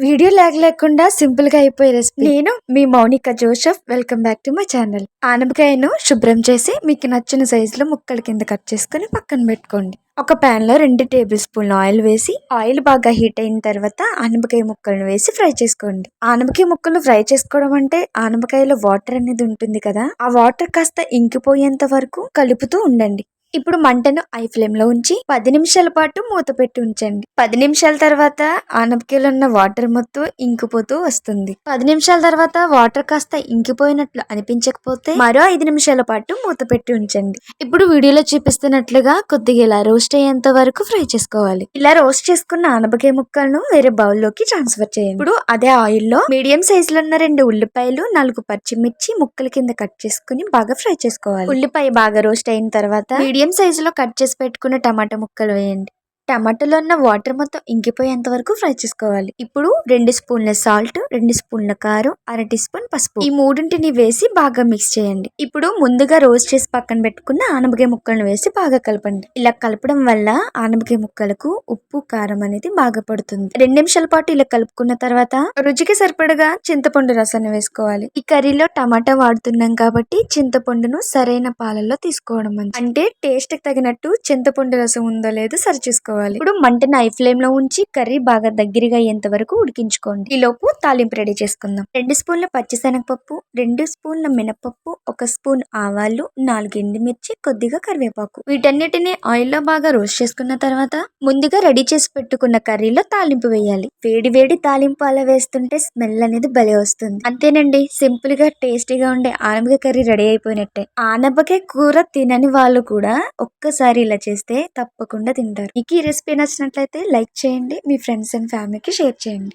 Video log లేకుండా సింపుల్గా అయిపోయే రెసిపీ. నేను మీ Mounika Joseph welcome back to my channel. ఆనపకాయను శుభ్రం చేసి మీకు నచ్చిన సైజు లో ముక్కల కింద కట్ చేసుకుని పక్కన పెట్టుకోండి. ఒక పాన్లో రెండు టేబుల్ స్పూన్ ఆయిల్ వేసి ఆయిల్ బాగా హీట్ అయిన తర్వాత ఆనపకాయ ముక్కలను వేసి ఫ్రై చేసుకోండి. ఆనపకాయ ముక్కలు ఫ్రై చేసుకోవడం అంటే ఆనపకాయలో వాటర్ అనేది ఉంటుంది కదా ఆ వాటర్ కాస్త ఇంకిపోయేంత వరకు కలుపుతూ ఉండండి. ఇప్పుడు మంటను ఐ ఫ్లేమ్లో ఉంచి పది నిమిషాల పాటు మూత పెట్టి ఉంచండి. పది నిమిషాల తర్వాత ఆనపకాయలు ఉన్న వాటర్ మొత్తం ఇంకిపోతూ వస్తుంది. పది నిమిషాల తర్వాత వాటర్ కాస్త ఇంకిపోయినట్లు అనిపించకపోతే మరో ఐదు నిమిషాల పాటు మూత పెట్టి ఉంచండి. ఇప్పుడు వీడియోలో చూపిస్తున్నట్లుగా కొద్దిగా ఇలా రోస్ట్ అయ్యేంత వరకు ఫ్రై చేసుకోవాలి. ఇలా రోస్ట్ చేసుకున్న ఆనపకాయ ముక్కలను వేరే బౌల్లోకి ట్రాన్స్ఫర్ చేయండి. ఇప్పుడు అదే ఆయిల్లో మీడియం సైజ్లో ఉన్న రెండు ఉల్లిపాయలు నాలుగు పచ్చిమిర్చి ముక్కల కింద కట్ చేసుకుని బాగా ఫ్రై చేసుకోవాలి. ఉల్లిపాయ బాగా రోస్ట్ అయిన తర్వాత మీడియం సైజ్లో కట్ చేసి పెట్టుకున్న టమాటా ముక్కలు వేయండి. టమాటాలో ఉన్న వాటర్ మొత్తం ఇంకిపోయేంత వరకు ఫ్రై చేసుకోవాలి. ఇప్పుడు రెండు స్పూన్ల సాల్ట్ రెండు స్పూన్ల కారం అర టీ స్పూన్ పసుపు. ఈ మూడింటిని వేసి బాగా మిక్స్ చేయండి. ఇప్పుడు ముందుగా రోస్ట్ చేసి పక్కన పెట్టుకున్న ఆనపకాయ ముక్కలను వేసి బాగా కలపండి. ఇలా కలపడం వల్ల ఆనపకాయ ముక్కలకు ఉప్పు కారం అనేది బాగా పడుతుంది. రెండు నిమిషాల పాటు ఇలా కలుపుకున్న తర్వాత రుచికి సరిపడగా చింతపండు రసాన్ని వేసుకోవాలి. ఈ కర్రీలో టమాటా వాడుతున్నాం కాబట్టి చింతపండును సరైన పాలల్లో తీసుకోవడం అంటే టేస్ట్ తగినట్టు చింతపండు రసం ఉందో లేదో సరి చూసుకోవాలి. ఇప్పుడు మంటను ఐ ఫ్లేమ్లో ఉంచి కర్రీ బాగా దగ్గరగా అయ్యేంత వరకు ఉడికించుకోండి. ఈ లోపు తాలింపు రెడీ చేసుకుందాం. రెండు స్పూన్ల పచ్చిశనగపప్పు రెండు స్పూన్ల మినపప్పు ఒక స్పూన్ ఆవాలు నాలుగు ఎండుమిర్చి కొద్దిగా కరివేపాకు. వీటన్నిటిని ఆయిల్లో బాగా రోస్ట్ చేసుకున్న తర్వాత ముందుగా రెడీ చేసి పెట్టుకున్న కర్రీలో తాలింపు వేయాలి. వేడి వేడి తాలింపు అలా వేస్తుంటే స్మెల్ అనేది భలే వస్తుంది. అంతేనండి సింపుల్గా టేస్టీగా ఉండే ఆనపకాయ కర్రీ రెడీ అయిపోయినట్టే. ఆనపకాయ కూర తినని వాళ్ళు కూడా ఒక్కసారి ఇలా చేస్తే తప్పకుండా తింటారు. మీకు ఈ రెసిపీ నచ్చినట్లయితే లైక్ చేయండి మీ ఫ్రెండ్స్ అండ్ ఫ్యామిలీకి షేర్ చేయండి.